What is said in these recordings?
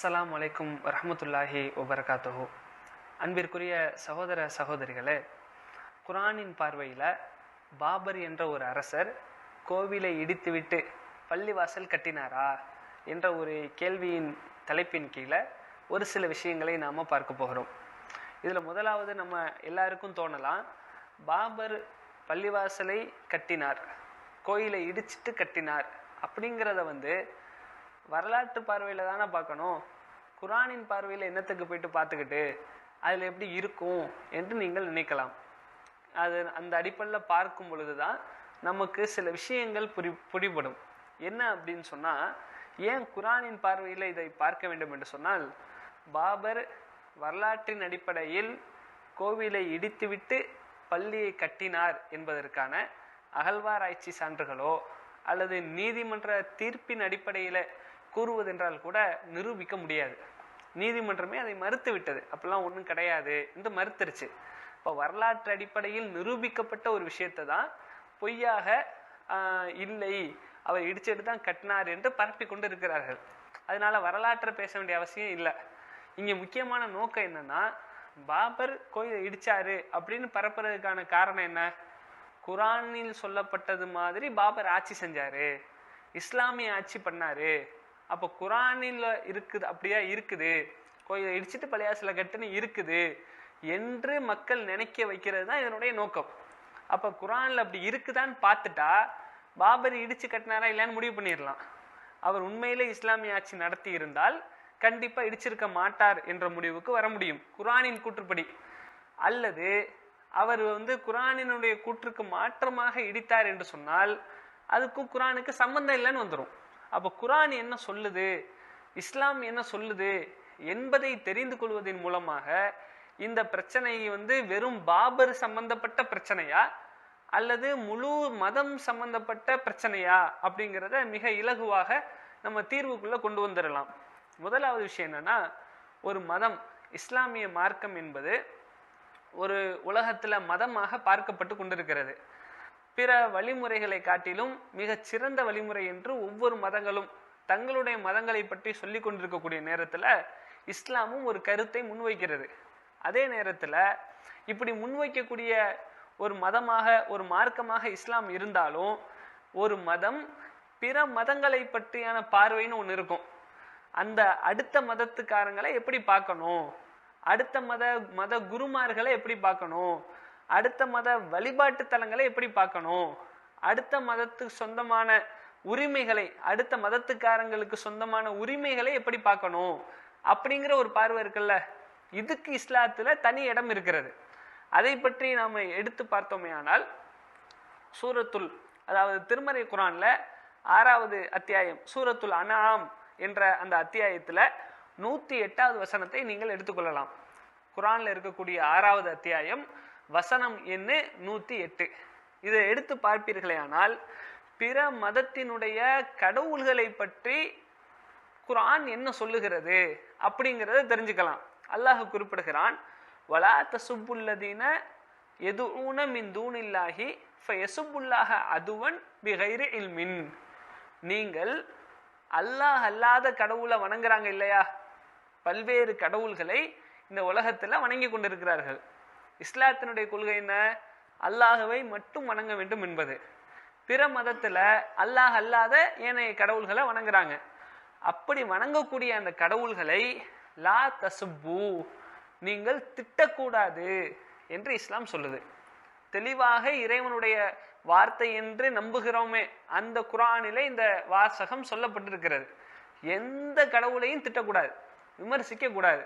அஸ்லாம் வலைக்கும் வரஹ்மத்துல்லாஹி வபரகாத்துஹு. அன்பிற்குரிய சகோதர சகோதரிகளே குரானின் பார்வையில் பாபர் என்ற ஒரு அரசர் கோவிலை இடித்துவிட்டு பள்ளிவாசல் கட்டினாரா என்ற ஒரு கேள்வியின் தலைப்பின் கீழே ஒரு சில விஷயங்களை நாம் பார்க்க போகிறோம். இதில் முதலாவது நம்ம எல்லாருக்கும் தோணலாம் பாபர் பள்ளிவாசலை கட்டினார் கோயிலை இடிச்சிட்டு கட்டினார் அப்படிங்கிறத வந்து வரலாற்று பார்வையில் தானே பார்க்கணும். குரானின் பார்வையில் என்னத்துக்கு போயிட்டு பார்த்துக்கிட்டு அதில் எப்படி இருக்கும் என்று நீங்கள் நினைக்கலாம். அது அந்த அடிப்படையில் பார்க்கும் பொழுது தான் நமக்கு சில விஷயங்கள் புரி புரிபடும். என்ன அப்படின்னு சொன்னால் ஏன் குரானின் பார்வையில் இதை பார்க்க வேண்டும் என்று சொன்னால் பாபர் வரலாற்றின் அடிப்படையில் கோவிலை இடித்துவிட்டு பள்ளியை கட்டினார் என்பதற்கான அகழ்வாராய்ச்சி சான்றுகளோ அல்லது நீதிமன்ற தீர்ப்பின் அடிப்படையில் கூறுவதென்றால் கூட நிரூபிக்க முடியாது. நீதிமன்றமே அதை மறுத்து விட்டது அப்பெல்லாம் ஒன்றும் கிடையாது. என்று மறுத்துருச்சு. இப்போ வரலாற்று அடிப்படையில் நிரூபிக்கப்பட்ட ஒரு விஷயத்தை தான் பொய்யாக இல்லை அவர் இடிச்சிட்டு தான் கட்டினார் என்று பரப்பி கொண்டு இருக்கிறார்கள் அதனால வரலாற்றை பேச வேண்டிய அவசியம் இல்லை. இங்கே முக்கியமான நோக்கம் என்னன்னா பாபர் கோயிலை இடிச்சாரு அப்படின்னு பரப்புறதுக்கான காரணம் என்ன? குரானில் சொல்லப்பட்டது மாதிரி பாபர் ஆட்சி செஞ்சாரு. இஸ்லாமிய ஆட்சி பண்ணாரு. அப்போ குரானில் இருக்குது அப்படியா இருக்குது? கோயிலை இடிச்சிட்டு பள்ளியாசில கட்டுன்னு இருக்குது என்று மக்கள் நினைக்க வைக்கிறது தான் இதனுடைய நோக்கம். அப்போ குரானில் அப்படி இருக்குதான்னு பார்த்துட்டா பாபர் இடிச்சு கட்டினாரா இல்லைன்னு முடிவு பண்ணிடலாம். அவர் உண்மையிலே இஸ்லாமிய ஆட்சி நடத்தி இருந்தால் கண்டிப்பாக இடிச்சிருக்க மாட்டார் என்ற முடிவுக்கு வர முடியும். குரானின் கூற்றுப்படி. அல்லது அவர் வந்து குரானினுடைய கூற்றுக்கு மாற்றமாக இடித்தார் என்று சொன்னால் அதுக்கும் குரானுக்கு சம்பந்தம் இல்லைன்னு வந்துடும் அப்போ குரான் என்ன சொல்லுது? இஸ்லாம் என்ன சொல்லுது? என்பதை தெரிந்து கொள்வதன் மூலமாக இந்த பிரச்சனை வந்து வெறும் பாபர் சம்பந்தப்பட்ட பிரச்சனையா? அல்லது முழு மதம் சம்பந்தப்பட்ட பிரச்சனையா? அப்படிங்கிறத மிக இலகுவாக நம்ம தீர்வுக்குள்ளே கொண்டு வந்துடலாம் முதலாவது விஷயம் என்னன்னா ஒரு மதம் இஸ்லாமிய மார்க்கம் என்பது ஒரு உலகத்தில் மதமாக பார்க்கப்பட்டு கொண்டிருக்கிறது. பிற வழிமுறைகளை காட்டிலும் மிகச் சிறந்த வழிமுறை என்று ஒவ்வொரு மதங்களும் தங்களுடைய மதங்களை பற்றி சொல்லி கொண்டிருக்கக்கூடிய நேரத்தில் இஸ்லாமும் ஒரு கருத்தை முன்வைக்கிறது. அதே நேரத்தில் இப்படி முன்வைக்கக்கூடிய ஒரு மதமாக ஒரு மார்க்கமாக இஸ்லாம் இருந்தாலும் ஒரு மதம் பிற மதங்களை பற்றியான பார்வைன்னு ஒன்று இருக்கும். அந்த அடுத்த மதத்துக்காரங்களை எப்படி பார்க்கணும்? அடுத்த மத மத குருமார்களை எப்படி பார்க்கணும்? அடுத்த மத வழிபாட்டு தலங்களை எப்படி பார்க்கணும்? அடுத்த மதத்துக்கு சொந்தமான உரிமைகளை அடுத்த மதத்துக்காரங்களுக்கு சொந்தமான உரிமைகளை எப்படி பார்க்கணும்? அப்படிங்கிற ஒரு பார்வை இருக்குல்ல? இதுக்கு இஸ்லாத்துல தனி இடம் இருக்கிறது. அதை பற்றி நாம எடுத்து பார்த்தோமே ஆனால் சூரத்துல் அதாவது திருமறை குரான்ல ஆறாவது அத்தியாயம் சூரத்துல் அனாம் என்ற அந்த அத்தியாயத்துல நூத்தி எட்டாவது வசனத்தை நீங்கள் எடுத்துக்கொள்ளலாம். குரான்ல இருக்கக்கூடிய ஆறாவது அத்தியாயம் வசனம் எண்ணு நூற்றி எட்டு. இதை எடுத்து பார்ப்பீர்களேயானால் பிற மதத்தினுடைய கடவுள்களை பற்றி குரான் என்ன சொல்லுகிறது அப்படிங்கிறத தெரிஞ்சுக்கலாம். அல்லாஹ் குறிப்பிடுகிறான் வலா தசுபுல்லதீன எது ஊன மின் தூணில்லாகி எசுபுல்லாக அதுவன் பிகைரு இல்மின். நீங்கள் அல்லாஹ் அல்லாத கடவுளை வணங்குறாங்க இல்லையா? பல்வேறு கடவுள்களை இந்த உலகத்தில் வணங்கி கொண்டிருக்கிறார்கள். இஸ்லாத்தினுடைய கொள்கை என்ன? அல்லாஹுவை மட்டும் வணங்க வேண்டும் என்பது. பிற மதத்தில் அல்லாஹ் அல்லாத ஏனைய கடவுள்களை வணங்குறாங்க. அப்படி வணங்கக்கூடிய அந்த கடவுள்களை லா தசுப்பு நீங்கள் திட்டக்கூடாது என்று இஸ்லாம் சொல்லுது. தெளிவாக இறைவனுடைய வார்த்தை என்று நம்புகிறோமே அந்த குரானிலே இந்த வாசகம் சொல்லப்பட்டிருக்கிறது. எந்த கடவுளையும் திட்டக்கூடாது விமர்சிக்க கூடாது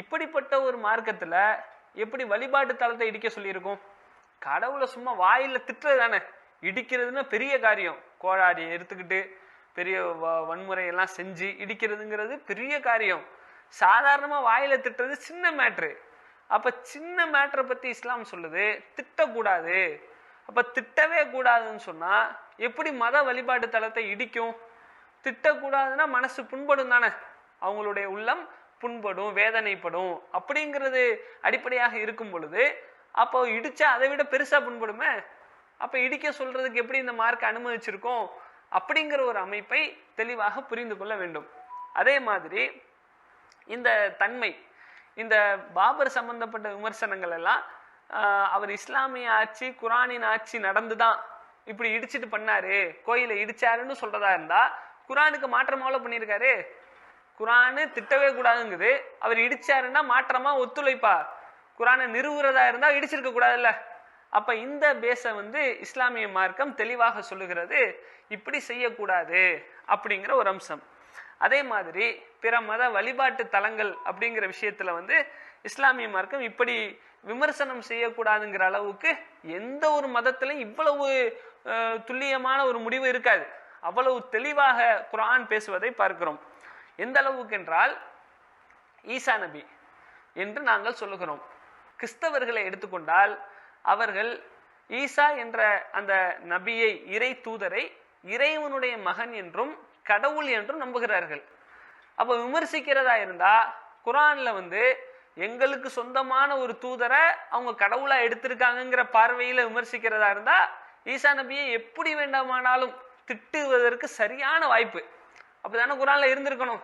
இப்படிப்பட்ட ஒரு மார்க்கத்தில் எப்படி வழிபாட்டு தலத்தை இடிக்க சொல்லியிருக்கும்? கடவுளை சும்மா வாயில திட்டுறது தானே. இடிக்கிறதுன்னா பெரிய காரியம். கோடாடி எடுத்துக்கிட்டு பெரிய வ- வன்முறையெல்லாம் செஞ்சு இடிக்கிறதுங்கிறது பெரிய காரியம். சாதாரணமாக வாயில திட்டுறது சின்ன மேட்ரு. அப்போ சின்ன மேட்ரை பற்றி இஸ்லாம் சொல்லுது. திட்டக்கூடாது. அப்போ திட்டவே கூடாதுன்னு சொன்னால் எப்படி மத வழிபாட்டு தலத்தை இடிக்கும்? திட்டக்கூடாதுன்னா மனசு புண்படும் தானே. அவங்களுடைய உள்ளம் புண்படும் வேதனைப்படும் அப்படிங்கிறது அடிப்படையாக இருக்கும் பொழுது அப்போ இடிச்சா அதை விட பெருசா புண்படுமே? அப்ப இடிக்க சொல்றதுக்கு எப்படி இந்த மார்க் அனுமதிச்சிருக்கோம்? அப்படிங்கிற ஒரு அமைப்பை தெளிவாக புரிந்து கொள்ள வேண்டும். அதே மாதிரி இந்த தன்மை இந்த பாபர் சம்பந்தப்பட்ட விமர்சனங்கள் எல்லாம் அவர் இஸ்லாமிய ஆட்சி குரானின் ஆட்சி நடந்துதான். இப்படி இடிச்சிட்டு பண்ணாரு கோயிலை இடிச்சாருன்னு சொல்றதா இருந்தா குரானுக்கு மாற்றமாவல பண்ணியிருக்காரு. குரானு திட்டவே கூடாதுங்குது. அவர் இடிச்சாருன்னா மாற்றமா ஒத்துழைப்பா. குரானை நிறுவுறதா இருந்தா இடிச்சிருக்க கூடாதுல்ல. அப்ப இந்த பேஸை வந்து இஸ்லாமிய மார்க்கம் தெளிவாக சொல்லுகிறது இப்படி செய்யக்கூடாது அப்படிங்கிற ஒரு அம்சம். அதே மாதிரி பிற மத வழிபாட்டு தலங்கள் அப்படிங்கிற விஷயத்துல வந்து இஸ்லாமிய மார்க்கம் இப்படி விமர்சனம் செய்யக்கூடாதுங்கிற அளவுக்கு எந்த ஒரு மதத்திலையும் இவ்வளவு துல்லியமான ஒரு முடிவு இருக்காது. அவ்வளவு தெளிவாக குரான் பேசுவதை பார்க்கிறோம். எந்த அளவுக்கு என்றால் ஈசா நபி என்று நாங்கள் சொல்லுகிறோம். கிறிஸ்தவர்களை எடுத்துக்கொண்டால் அவர்கள் ஈசா என்ற அந்த நபியை இறை தூதரை இறைவனுடைய மகன் என்றும் கடவுள் என்றும் நம்புகிறார்கள். அப்போ விமர்சிக்கிறதா இருந்தா குரான்ல வந்து எங்களுக்கு சொந்தமான ஒரு தூதரை அவங்க கடவுளா எடுத்திருக்காங்கங்கிற பார்வையில விமர்சிக்கிறதா இருந்தா ஈசா நபியை எப்படி வேண்டாமானாலும் திட்டுவதற்கு சரியான வாய்ப்பு. அப்படிதானே குரான்ல இருந்திருக்கணும்.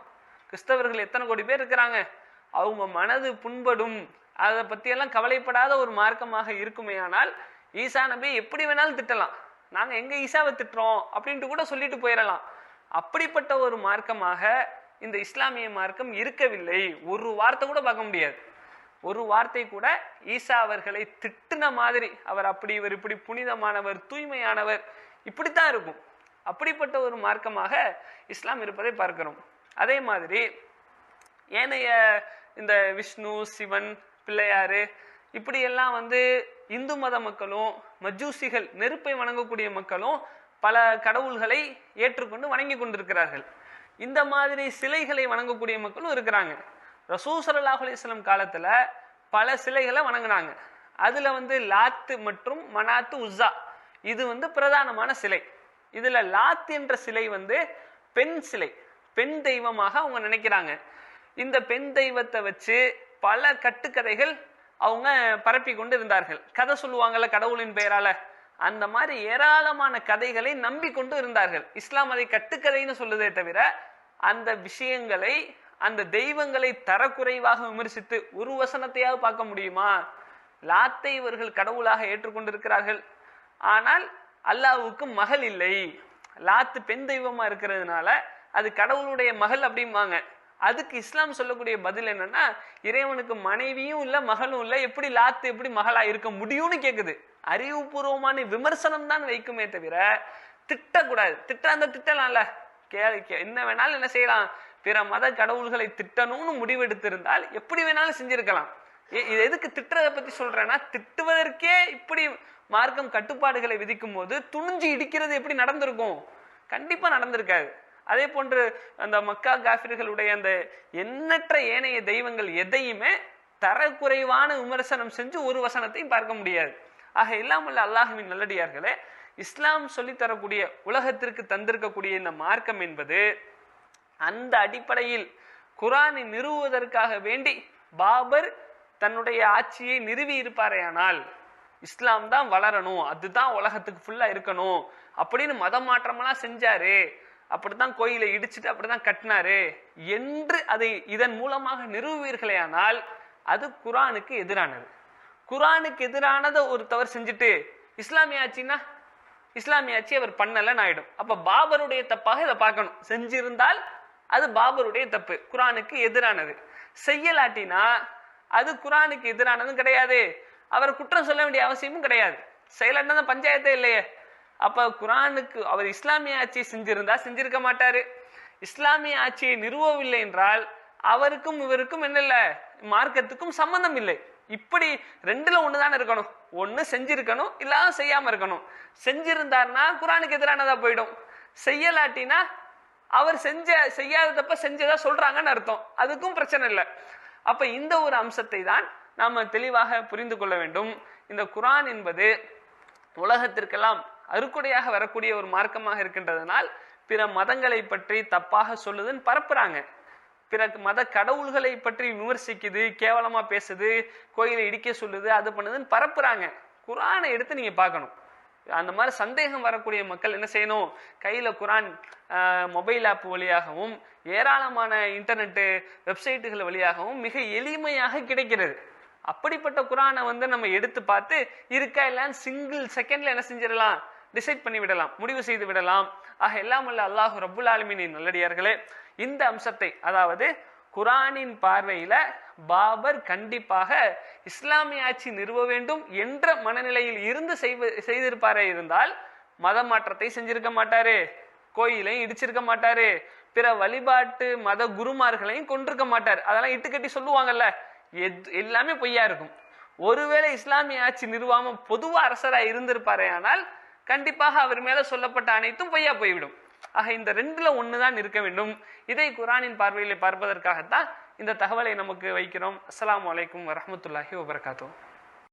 கிறிஸ்தவர்கள் எத்தனை கோடி பேர் இருக்கிறாங்க? அவங்க மனது புண்படும். அதை பற்றியெல்லாம் கவலைப்படாத ஒரு மார்க்கமாக இருக்குமேயானால் ஈசா நபி எப்படி வேணாலும் திட்டலாம். நாங்க எங்க ஈசாவை திட்டுறோம் அப்படின்ட்டு கூட சொல்லிட்டு போயிடலாம் அப்படிப்பட்ட ஒரு மார்க்கமாக இந்த இஸ்லாமிய மார்க்கம் இருக்கவில்லை. ஒரு வார்த்தை கூட பார்க்க முடியாது. ஒரு வார்த்தை கூட ஈசா அவர்களை திட்டுன மாதிரி. அவர் அப்படி இவர் இப்படி புனிதமானவர் தூய்மையானவர். இப்படித்தான் இருக்கும். அப்படிப்பட்ட ஒரு மார்க்கமாக இஸ்லாம் இருப்பதை பார்க்கிறோம். அதே மாதிரி ஏனைய இந்த விஷ்ணு சிவன் பிள்ளையார் இப்படியெல்லாம் வந்து இந்து மத மக்களும் மஜூசிகள் நெருப்பை வணங்கக்கூடிய மக்களும் பல கடவுள்களை ஏற்றுக்கொண்டு வணங்கி கொண்டிருக்கிறார்கள். இந்த மாதிரி சிலைகளை வணங்கக்கூடிய மக்களும் இருக்கிறாங்க. ரசூ ஸல்லல்லாஹு காலத்துல பல சிலைகளை வணங்குனாங்க. அதில் வந்து லாத்து மற்றும் மனாத்து உஸ்ஸா இது வந்து பிரதானமான சிலை. இதில் லாத் என்ற சிலை வந்து பெண் சிலை. பெண் தெய்வமாக அவங்க நினைக்கிறாங்க. இந்த பெண் தெய்வத்தை வச்சு பல கட்டுக்கதைகள் அவங்க பரப்பி கொண்டு இருந்தார்கள் கதை சொல்லுவாங்கல்ல கடவுளின் பெயரால. அந்த மாதிரி ஏராளமான கதைகளை நம்பி கொண்டு இருந்தார்கள். இஸ்லாம் அதை கட்டுக்கதைன்னு சொல்லுதே தவிர அந்த விஷயங்களை அந்த தெய்வங்களை தரக்குறைவாக விமர்சித்து ஒரு வசனத்தையாவது பார்க்க முடியுமா? லாத்தை இவர்கள் கடவுளாக ஏற்றுக்கொண்டிருக்கிறார்கள். ஆனால் அல்லாவுக்கு மகள் இல்லை. லாத்து பெண் தெய்வமா இருக்கிறதுனால அது கடவுளுடைய மகள் அப்படிம்பாங்க. அதுக்கு இஸ்லாம் சொல்லக்கூடிய பதில் என்னன்னா இறைவனுக்கு மனைவியும் இல்லை மகளும் இல்லை எப்படி லாத்து எப்படி மகளா இருக்க முடியும்னு கேட்குது அறிவுபூர்வமான விமர்சனம் தான் வைக்குமே தவிர திட்டக்கூடாது. திட்ட அந்த திட்டலாம்ல. கே கே- என்ன வேணாலும் என்ன செய்யலாம். பிற மத கடவுள்களை திட்டணும்னு முடிவெடுத்திருந்தால் எப்படி வேணாலும் செஞ்சிருக்கலாம். இது எதுக்கு திட்டுறதை பத்தி சொல்றேன்னா திட்டுவதற்கே இப்படி மார்க்கம் கட்டுப்பாடுகளை விதிக்கும் போது துணிஞ்சு இடிக்கிறது எப்படி நடந்திருக்கும்? கண்டிப்பா நடந்திருக்காது. அதே போன்று அந்த மக்கா காஃபிர்களுடைய அந்த எண்ணற்ற ஏனைய தெய்வங்கள் எதையுமே தரக்குறைவான விமர்சனம் செஞ்சு ஒரு வசனத்தையும் பார்க்க முடியாது. ஆக இல்லாமல் அல்லாஹுவின் நல்லடியார்களே இஸ்லாம் சொல்லித் தரக்கூடிய உலகத்திற்கு தந்திருக்கக்கூடிய இந்த மார்க்கம் என்பது அந்த அடிப்படையில் குரானை நிறுவுவதற்காக வேண்டி பாபர் தன்னுடைய ஆட்சியை நிறுவி இருப்பாரேயானால் இஸ்லாம் தான் வளரணும் அதுதான் உலகத்துக்கு ஃபுல்லா இருக்கணும் அப்படின்னு மத மாற்றமெல்லாம் செஞ்சாரு அப்படித்தான் கோயிலை இடிச்சுட்டு அப்படிதான் கட்டினாரு என்று அதை இதன் மூலமாக நிறுவுவீர்களேயானால் அது குரானுக்கு எதிரானது. குரானுக்கு எதிரானதை ஒரு தவறு செஞ்சுட்டு இஸ்லாமிய ஆட்சின்னா இஸ்லாமிய ஆட்சி அவர் பண்ணலன்னு ஆயிடும். அப்ப பாபருடைய தப்பாக இதை பார்க்கணும். செஞ்சிருந்தால் அது பாபருடைய தப்பு. குரானுக்கு எதிரானது. செய்யலாட்டினா அது குரானுக்கு எதிரானதும் கிடையாது. அவர் குற்றம் சொல்ல வேண்டிய அவசியமும் கிடையாது. செயலாட்டினா பஞ்சாயத்தே இல்லையே. அப்ப குரானுக்கு அவர் இஸ்லாமிய ஆட்சியை செஞ்சிருந்தா செஞ்சிருக்க மாட்டாரு. இஸ்லாமிய ஆட்சியை நிறுவவில்லை என்றால் அவருக்கும் இவருக்கும் என்ன இல்லை? மார்க்கத்துக்கும் சம்பந்தம் இல்லை. இப்படி ரெண்டுல ஒண்ணுதானே இருக்கணும்? ஒண்ணு செஞ்சிருக்கணும் இல்லாம செய்யாம இருக்கணும். செஞ்சிருந்தார்னா குரானுக்கு எதிரானதா போயிடும். செய்யலாட்டினா அவர் செஞ்ச செய்யாததப்ப செஞ்சதா சொல்றாங்கன்னு அர்த்தம். அதுக்கும் பிரச்சனை இல்லை. அப்ப இந்த ஒரு அம்சத்தை தான் நாம தெளிவாக புரிந்து கொள்ள வேண்டும். இந்த குரான் என்பது உலகத்திற்கெல்லாம் அறுக்குடையாக வரக்கூடிய ஒரு மார்க்கமாக இருக்கின்றதனால் பிற மதங்களை பற்றி தப்பாக சொல்லுதுன்னு பரப்புறாங்க. பிற மத கடவுள்களை பற்றி விமர்சிக்குது கேவலமாக பேசுது கோயிலை இடிக்க சொல்லுது அது பண்ணுதுன்னு பரப்புறாங்க. குரானை எடுத்து நீங்கள் பார்க்கணும். அந்த மாதிரி சந்தேகம் வரக்கூடிய மக்கள் என்ன செய்யணும்? கையில் குரான் மொபைல் ஆப் வழியாகவும் ஏராளமான இன்டர்நெட்டு வெப்சைட்டுகள் வழியாகவும் மிக எளிமையாக கிடைக்கிறது. அப்படிப்பட்ட குரானை வந்து நம்ம எடுத்து பார்த்து இருக்கா இல்லைன்னு சிங்கிள் செகண்ட்ல என்ன செஞ்சிடலாம்? டிசைட் பண்ணி விடலாம் முடிவு செய்து விடலாம். ஆக எல்லாம் வல்ல அல்லாஹ் ரபுல் ஆலமீனின் நல்லடியார்களே இந்த அம்சத்தை அதாவது குரானின் பார்வையில பாபர் கண்டிப்பாக இஸ்லாமிய ஆட்சி நிறுவ வேண்டும் என்ற மனநிலையில் இருந்து செய்வ செய்திருப்பாரே இருந்தால் மத மாற்றத்தை செஞ்சிருக்க மாட்டாரு கோயிலையும் இடிச்சிருக்க மாட்டாரு பிற வழிபாட்டு மத குருமார்களையும் கொண்டிருக்க மாட்டார். அதெல்லாம் இட்டுக்கட்டி சொல்லுவாங்கல்ல எத்- எல்லாமே பொய்யா இருக்கும். ஒருவேளை இஸ்லாமிய ஆட்சி நிறுவாம பொதுவாக அரசராக இருந்திருப்பாரே ஆனால் கண்டிப்பாக அவர் மேல சொல்லப்பட்ட அனைத்தும் பொய்யா போய்விடும். ஆக இந்த ரெண்டுல ஒண்ணுதான் இருக்க வேண்டும். இதை குரானின் பார்வையிலே பார்ப்பதற்காகத்தான் இந்த தகவலை நமக்கு வைக்கிறோம். அஸ்லாம் வலைக்கம் வரமத்துல்லாஹி வபர்காத்தூ